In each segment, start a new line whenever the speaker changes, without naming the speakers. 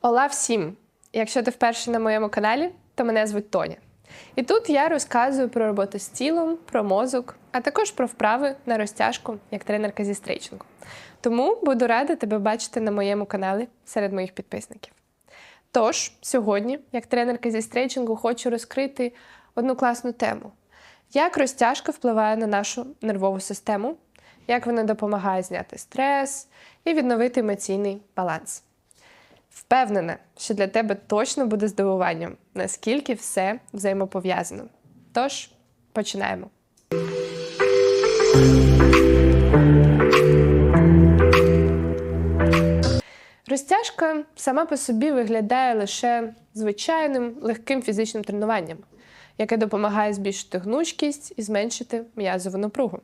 Ола всім! Якщо ти вперше на моєму каналі, то мене звуть Тоня. І тут я розказую про роботу з тілом, про мозок, а також про вправи на розтяжку як тренерка зі стрейчингу. Тому буду рада тебе бачити на моєму каналі серед моїх підписників. Тож, сьогодні, як тренерка зі стрейчингу, хочу розкрити одну класну тему: як розтяжка впливає на нашу нервову систему, як вона допомагає зняти стрес і відновити емоційний баланс. Впевнена, що для тебе точно буде здивуванням, наскільки все взаємопов'язано. Тож, починаємо. Розтяжка сама по собі виглядає лише звичайним легким фізичним тренуванням, яке допомагає збільшити гнучкість і зменшити м'язову напругу.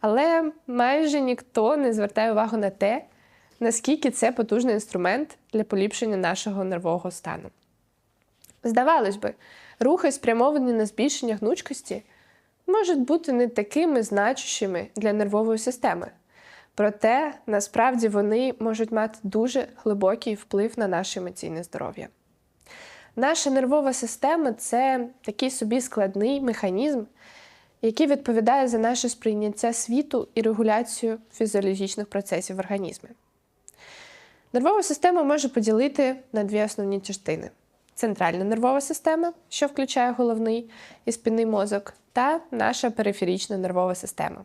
Але майже ніхто не звертає увагу на те, наскільки це потужний інструмент для поліпшення нашого нервового стану. Здавалось би, рухи, спрямовані на збільшення гнучкості, можуть бути не такими значущими для нервової системи. Проте насправді вони можуть мати дуже глибокий вплив на наше емоційне здоров'я. Наша нервова система це такий собі складний механізм, який відповідає за наше сприйняття світу і регуляцію фізіологічних процесів в організмі. Нервова система може поділити на дві основні частини: центральна нервова система, що включає головний і спинний мозок, та наша периферічна нервова система,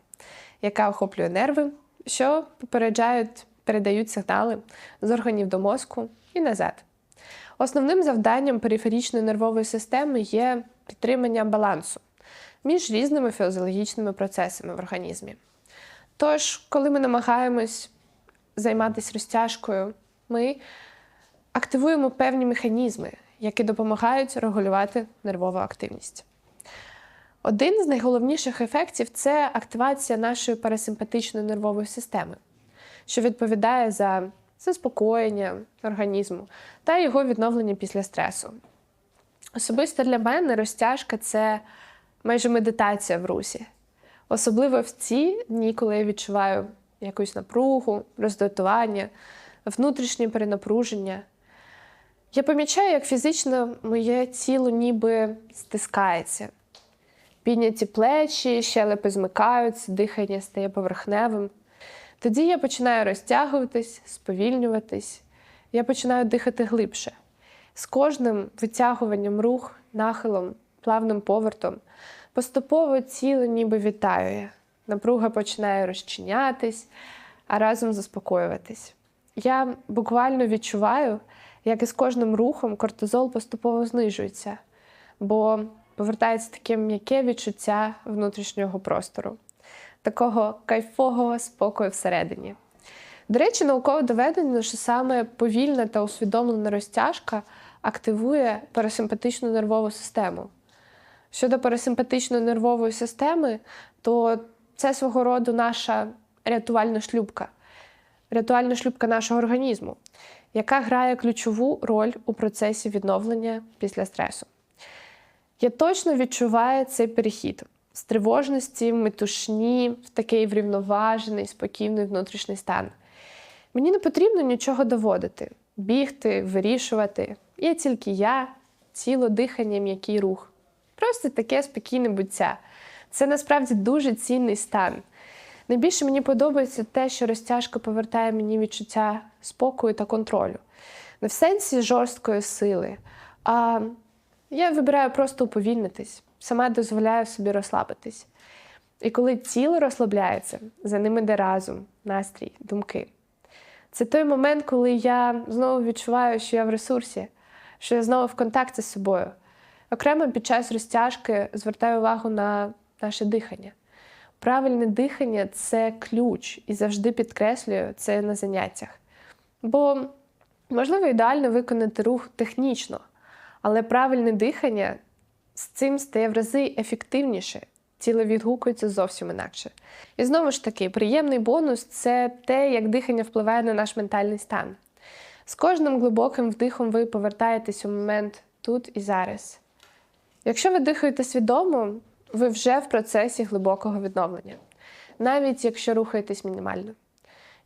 яка охоплює нерви, що попереджають, передають сигнали з органів до мозку і назад. Основним завданням периферічної нервової системи є підтримання балансу між різними фізіологічними процесами в організмі. Тож, коли ми намагаємось займатися розтяжкою, ми активуємо певні механізми, які допомагають регулювати нервову активність. Один з найголовніших ефектів це активація нашої парасимпатичної нервової системи, що відповідає за заспокоєння організму та його відновлення після стресу. Особисто для мене розтяжка це майже медитація в русі. Особливо в ці дні, коли я відчуваю якусь напругу, роздратування, внутрішнє перенапруження. Я помічаю, як фізично моє тіло ніби стискається. Підняті плечі, щелепи змикаються, дихання стає поверхневим. Тоді я починаю розтягуватись, сповільнюватись, я починаю дихати глибше. З кожним витягуванням рух, нахилом, плавним повертом поступово тіло ніби вітаює. Напруга починає розчинятись, а разом заспокоюватись. Я буквально відчуваю, як із кожним рухом кортизол поступово знижується, бо повертається таке м'яке відчуття внутрішнього простору, такого кайфового спокою всередині. До речі, науково доведено, що саме повільна та усвідомлена розтяжка активує парасимпатичну нервову систему. Щодо парасимпатичної нервової системи, то це свого роду наша рятувальна шлюбка, рятувальна шлюбка нашого організму, яка грає ключову роль у процесі відновлення після стресу. Я точно відчуваю цей перехід з тривожності, метушні, в такий врівноважений, спокійний внутрішній стан. Мені не потрібно нічого доводити, бігти, вирішувати. Є тільки я, тіло, дихання, м'який рух. Просто таке спокійне буття. Це насправді дуже цінний стан. Найбільше мені подобається те, що розтяжка повертає мені відчуття спокою та контролю. Не в сенсі жорсткої сили, а я вибираю просто уповільнитись, сама дозволяю собі розслабитись. І коли тіло розслабляється, за ним іде разум, настрій, думки. Це той момент, коли я знову відчуваю, що я в ресурсі, що я знову в контакті з собою. Окремо під час розтяжки звертаю увагу на наше дихання. Правильне дихання це ключ і завжди підкреслюю це на заняттях. Бо можливо ідеально виконати рух технічно, але правильне дихання з цим стає в рази ефективніше. Тіло відгукується зовсім інакше. І знову ж таки, приємний бонус це те, як дихання впливає на наш ментальний стан. З кожним глибоким вдихом ви повертаєтесь у момент тут і зараз. Якщо ви дихаєте свідомо, ви вже в процесі глибокого відновлення, навіть якщо рухаєтесь мінімально.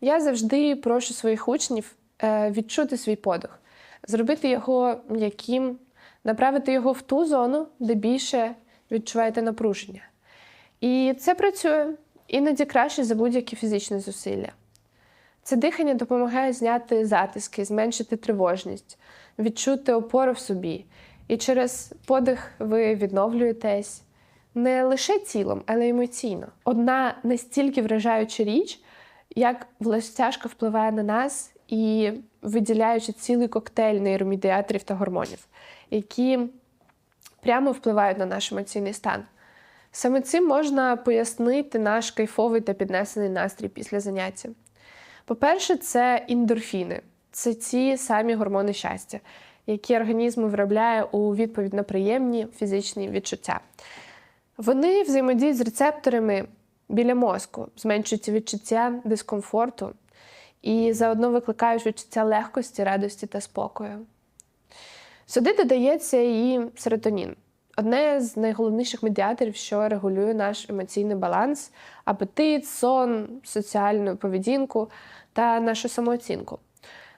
Я завжди прошу своїх учнів е, відчути свій подих, зробити його м'яким, направити його в ту зону, де більше відчуваєте напруження. І це працює іноді краще за будь-які фізичні зусилля. Це дихання допомагає зняти затиски, зменшити тривожність, відчути опору в собі. І через подих ви відновлюєтесь не лише тілом, але й емоційно. Одна настільки вражаюча річ, як властяжка впливає на нас і виділяючи цілий коктейль нейромедіаторів та гормонів, які прямо впливають на наш емоційний стан. Саме цим можна пояснити наш кайфовий та піднесений настрій після заняття. По-перше, це ендорфіни. Це ці самі гормони щастя, які організм виробляє у відповідь на приємні фізичні відчуття. Вони взаємодіють з рецепторами біля мозку, зменшують відчуття дискомфорту і заодно викликають відчуття легкості, радості та спокою. Сюди додається і серотонін одне з найголовніших медіаторів, що регулює наш емоційний баланс, апетит, сон, соціальну поведінку та нашу самооцінку.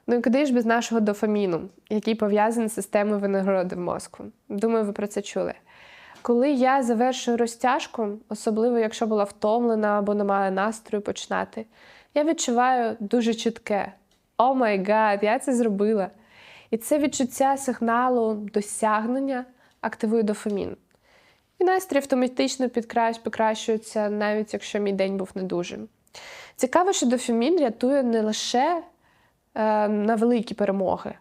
Ну і куди ж без нашого дофаміну, який пов'язаний з системою винагороди в мозку. Думаю, ви про це чули. Коли я завершую розтяжку, особливо якщо була втомлена або не мала настрою починати, я відчуваю дуже чітке: о май гад, я це зробила. І це відчуття сигналу досягнення активує дофамін. І настрій автоматично покращується, навіть якщо мій день був не дуже. Цікаво, що дофамін рятує не лише е, на великі перемоги,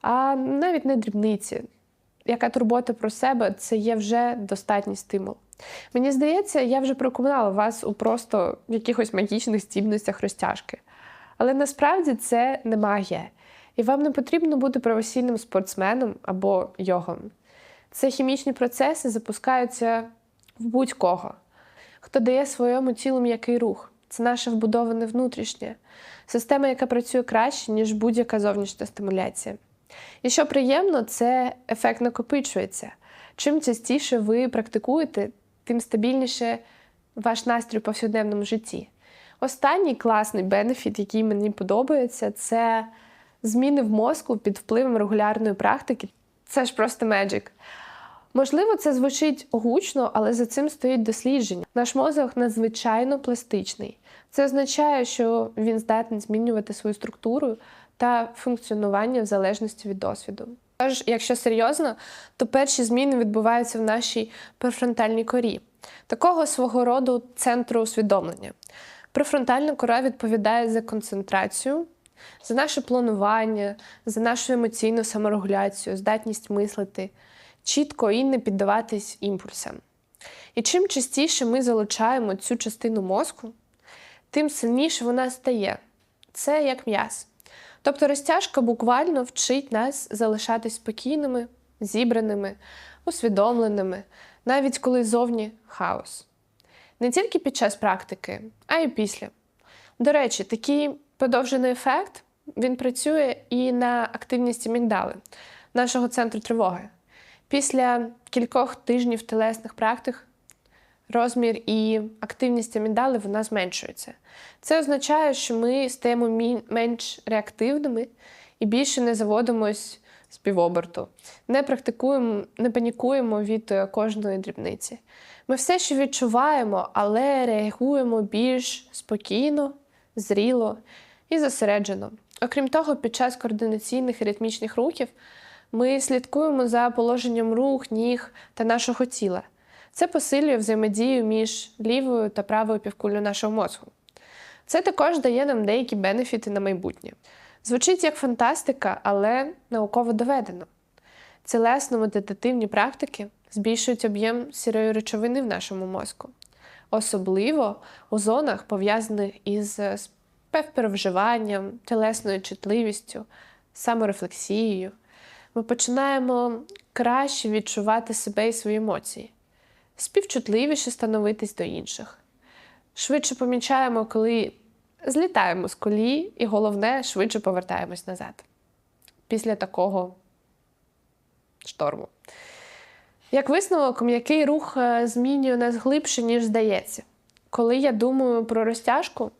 а навіть на дрібниці. Яка турбота про себе це є вже достатній стимул. Мені здається, я вже проконала вас у просто якихось магічних здібностях розтяжки. Але насправді це не магія. І вам не потрібно бути професійним спортсменом або йогом. Це хімічні процеси запускаються в будь-кого, хто дає своєму тілу м'який рух. Це наше вбудоване внутрішнє, система, яка працює краще, ніж будь-яка зовнішня стимуляція. І що приємно, це ефект накопичується. Чим частіше ви практикуєте, тим стабільніше ваш настрій у повсякденному житті. Останній класний бенефіт, який мені подобається, це зміни в мозку під впливом регулярної практики. Це ж просто меджик. Можливо, це звучить гучно, але за цим стоїть дослідження. Наш мозок надзвичайно пластичний. Це означає, що він здатний змінювати свою структуру та функціонування в залежності від досвіду. Тож, якщо серйозно, то перші зміни відбуваються в нашій префронтальній корі, такого свого роду центру усвідомлення. Префронтальна кора відповідає за концентрацію, за наше планування, за нашу емоційну саморегуляцію, здатність мислити чітко і не піддаватись імпульсам. І чим частіше ми залучаємо цю частину мозку, тим сильніше вона стає. Це як м'яз. Тобто розтяжка буквально вчить нас залишатись спокійними, зібраними, усвідомленими, навіть коли зовні хаос. Не тільки під час практики, а й після. До речі, такий подовжений ефект він працює і на активність мігдали, нашого центру тривоги. Після кількох тижнів телесних практик розмір і активність амідали вона зменшується. Це означає, що ми стаємо менш реактивними і більше не заводимось з півоберту, не практикуємо, не панікуємо від кожної дрібниці. Ми все ще відчуваємо, але реагуємо більш спокійно, зріло і зосереджено. Окрім того, під час координаційних і ритмічних рухів ми слідкуємо за положенням рук, ніг та нашого тіла. Це посилює взаємодію між лівою та правою півкулею нашого мозку. Це також дає нам деякі бенефіти на майбутнє. Звучить як фантастика, але науково доведено. Целесно-медитативні практики збільшують об'єм сірої речовини в нашому мозку, особливо у зонах, пов'язаних із співпереживанням, телесною чутливістю, саморефлексією ми починаємо краще відчувати себе і свої емоції, співчутливіше становитись до інших. Швидше помічаємо, коли злітаємо з колії, і головне, швидше повертаємось назад після такого шторму. Як висновок, м'який рух е, змінює нас глибше, ніж здається. Коли я думаю про розтяжку,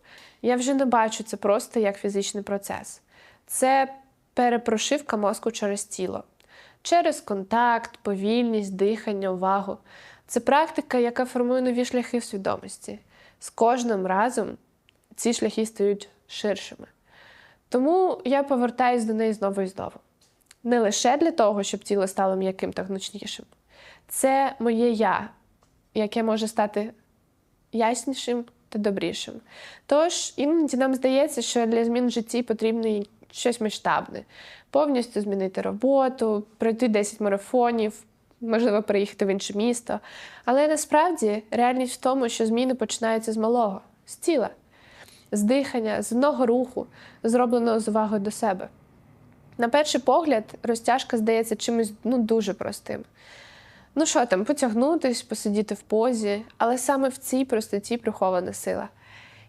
я вже не бачу це просто як фізичний процес. Це перепрошивка мозку через тіло, через контакт, повільність, дихання, увагу. Це практика, яка формує нові шляхи свідомості. З кожним разом ці шляхи стають ширшими. Тому я повертаюсь до неї знову і знову. Не лише для того, щоб тіло стало м'яким та гнучнішим. Це моє я, яке може стати яснішим та добрішим. Тож іноді нам здається, що для змін в житті потрібно щось масштабне, повністю змінити роботу, пройти 10 марафонів, можливо, переїхати в інше місто. Але насправді реальність в тому, що зміни починаються з малого, з тіла, з дихання, з одного руху, зробленого з увагою до себе. На перший погляд, розтяжка здається чимось ну, дуже простим. Ну що там, потягнутись, посидіти в позі, але саме в цій простоті прихована сила,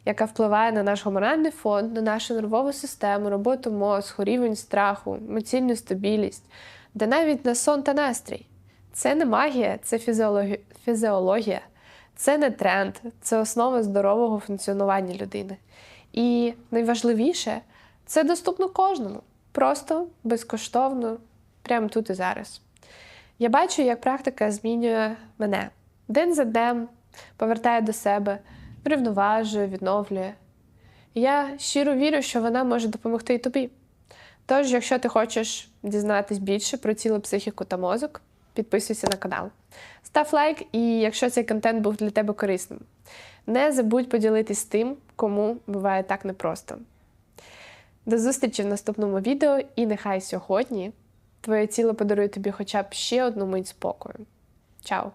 яка впливає на наш гормональний фон, на нашу нервову систему, роботу мозку, рівень страху, емоційну стабільність, де навіть на сон та настрій. Це не магія, це фізіологі... фізіологія, це не тренд, це основа здорового функціонування людини. І найважливіше, це доступно кожному, просто безкоштовно, прямо тут і зараз. Я бачу, як практика змінює мене день за днем, повертає до себе, врівноважує, відновлює. Я щиро вірю, що вона може допомогти і тобі. Тож, якщо ти хочеш дізнатись більше про тіло, психіку та мозок, підписуйся на канал. Став лайк, і якщо цей контент був для тебе корисним, не забудь поділитись тим, кому буває так непросто. До зустрічі в наступному відео, і нехай сьогодні твоє тіло подарує тобі хоча б ще одну мить спокою. Чао!